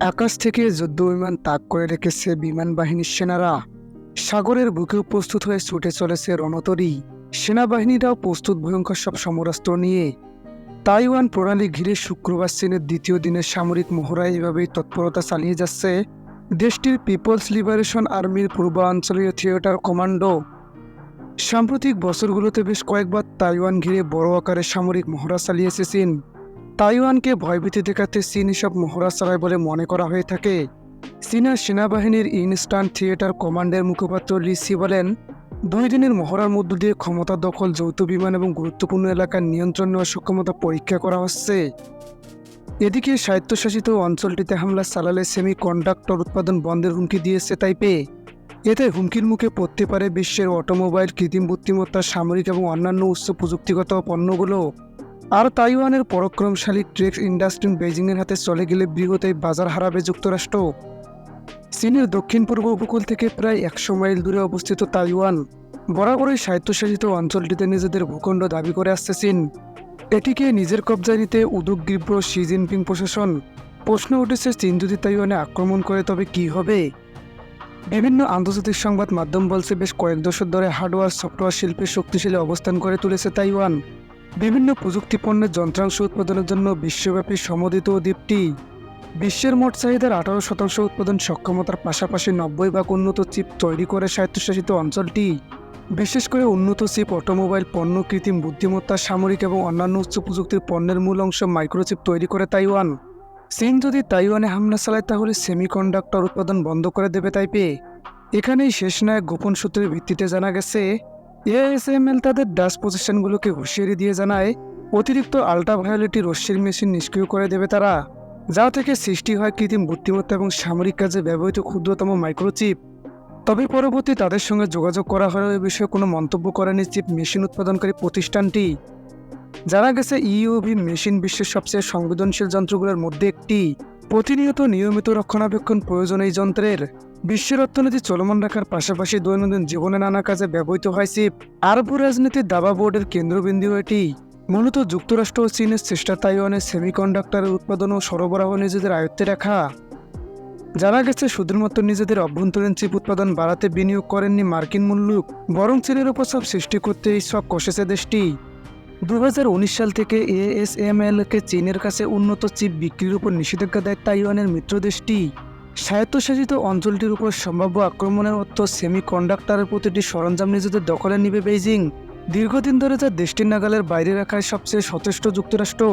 আকাশ থেকে যুদ্ধ বিমান তাক করে রেখেছে বিমান বাহিনীর সেনারা। সাগরের বুকেও প্রস্তুত হয়ে ছুটে চলেছে রণতরী। সেনাবাহিনীরাও প্রস্তুত ভয়ঙ্কর সব সমরাস্ত্র নিয়ে। তাইওয়ান প্রণালী ঘিরে শুক্রবার চীনের দ্বিতীয় দিনের সামরিক মহড়ায় এভাবেই তৎপরতা চালিয়ে যাচ্ছে। দেশটির পিপলস লিবারেশন আর্মির পূর্বাঞ্চলীয় থিয়েটার কমান্ডো। সাম্প্রতিক বছরগুলোতে বেশ কয়েকবার তাইওয়ান ঘিরে বড় আকারে সামরিক মহড়া চালিয়েছে চীন। তাইওয়ানকে ভয়ভীতি দেখাতে চীন এসব মহড়া চালায় বলে মনে করা হয়ে থাকে। চীনা সেনাবাহিনীর ইনস্ট্যান্ট থিয়েটার কমান্ডের মুখপাত্র লিসি বলেন দুই দিনের মহড়ার মধ্য দিয়ে ক্ষমতা দখল, যৌথ বিমান এবং গুরুত্বপূর্ণ এলাকার নিয়ন্ত্রণ নেওয়ার সক্ষমতা পরীক্ষা করা হচ্ছে। এদিকে স্বায়ত্তশাসিত অঞ্চলটিতে হামলা চালালে সেমি কন্ডাক্টর উৎপাদন বন্ধের হুমকি দিয়েছে তাইপে। এতে হুমকির মুখে পড়তে পারে বিশ্বের অটোমোবাইল, কৃত্রিম বুদ্ধিমত্তা, সামরিক এবং অন্যান্য উচ্চ প্রযুক্তিগত পণ্যগুলো। আর তাইওয়ানের পরাক্রমশালী ট্রেক্স ইন্ডাস্ট্রি বেজিংয়ের হাতে চলে গেলে এই বাজার হারাবে যুক্তরাষ্ট্র। চীনের দক্ষিণ পূর্ব উপকূল থেকে প্রায় একশো মাইল দূরে অবস্থিত তাইওয়ান বরাবরই স্বায়ত্তশাসিত অঞ্চলটিতে নিজেদের ভূখণ্ড দাবি করে আসছে চীন। এটিকে নিজের কবজায় নিতে উদ্যোগীব্র শি জিনপিং প্রশাসন। প্রশ্ন উঠেছে, চীন যদি তাইওয়ানে আক্রমণ করে তবে কি হবে? বিভিন্ন আন্তর্জাতিক সংবাদ মাধ্যম বলছে, বেশ কয়েক দশক ধরে হার্ডওয়্যার সফটওয়্যার শিল্পে শক্তিশালী অবস্থান করে তুলেছে তাইওয়ান। বিভিন্ন প্রযুক্তি পণ্যের যন্ত্রাংশ উৎপাদনের জন্য বিশ্বব্যাপী সমদিত দ্বীপটি। বিশ্বের মোট চাহিদার আঠারো শতাংশ উৎপাদন সক্ষমতার পাশাপাশি নব্বই ভাগ উন্নত চিপ তৈরি করে স্বায়ত্তশাসিত অঞ্চলটি। বিশেষ করে উন্নত চিপ, অটোমোবাইল পণ্য, কৃত্রিম বুদ্ধিমত্তা, সামরিক এবং অন্যান্য উচ্চ প্রযুক্তির পণ্যের মূল অংশ মাইক্রোচিপ তৈরি করে তাইওয়ান। চীন যদি তাইওয়ানে হামলা চালায়, তাহলে সেমিকন্ডাক্টর উৎপাদন বন্ধ করে দেবে তাইপে। এখানেই শেষ নয়, গোপন সূত্রের ভিত্তিতে জানা গেছে এএসএমএল তাদের ডাস প্রতিষ্ঠানগুলোকে হুঁশিয়ারি দিয়ে জানায়, অতিরিক্ত আল্ট্রাভায়োলেটি রশ্মির মেশিন নিষ্ক্রিয় করে দেবে তারা, যা থেকে সৃষ্টি হয় কৃত্রিম বুদ্ধিমত্তা এবং সামরিক কাজে ব্যবহৃত ক্ষুদ্রতম মাইক্রোচিপ তবে পরবর্তী তাদের সঙ্গে যোগাযোগ করা হলেও এ বিষয়ে কোনো মন্তব্য করেনি চিপ মেশিন উৎপাদনকারী প্রতিষ্ঠানটি। জানা গেছে ইউভি মেশিন বিশ্বের সবচেয়ে সংবেদনশীল যন্ত্রগুলোর মধ্যে একটি। প্রতিনিয়ত নিয়মিত রক্ষণাবেক্ষণ প্রয়োজন এই যন্ত্রের। বিশ্বের অর্থনীতি চলমান রাখার পাশাপাশি দৈনন্দিন জীবনে নানা কাজে ব্যবহৃত হয় চিপ আরব রাজনীতির দাবা বোর্ডের কেন্দ্রবিন্দু এটি। মূলত যুক্তরাষ্ট্র ও চীনের চেষ্টা তাইওয়ানের সেমিকন্ডাক্টরের উৎপাদন ও সরবরাহ নিজেদের আয়ত্তে রাখা। জানা গেছে, শুধুমাত্র নিজেদের অভ্যন্তরীণ চিপ উৎপাদন বাড়াতে বিনিয়োগ করেননি মার্কিন মুল্লুক, বরং চীনের উপর চাপ সৃষ্টি করতে এই শখ কষেছে দেশটি। দু হাজার উনিশ সাল থেকে এএসএমএলকে চীনের কাছে উন্নত চিপ বিক্রির উপর নিষেধাজ্ঞা দেয় তাইওয়ানের মিত্র দেশটি। স্বায়ত্তশাসিত অঞ্চলটির উপর সম্ভাব্য আক্রমণের অর্থ সেমি কন্ডাক্টরের প্রতিটি সরঞ্জাম নিজেদের দখলে নিবে বেইজিং। দীর্ঘদিন ধরে যা দেশটির নাগালের বাইরে রাখায় সবচেয়ে সচেষ্ট যুক্তরাষ্ট্র।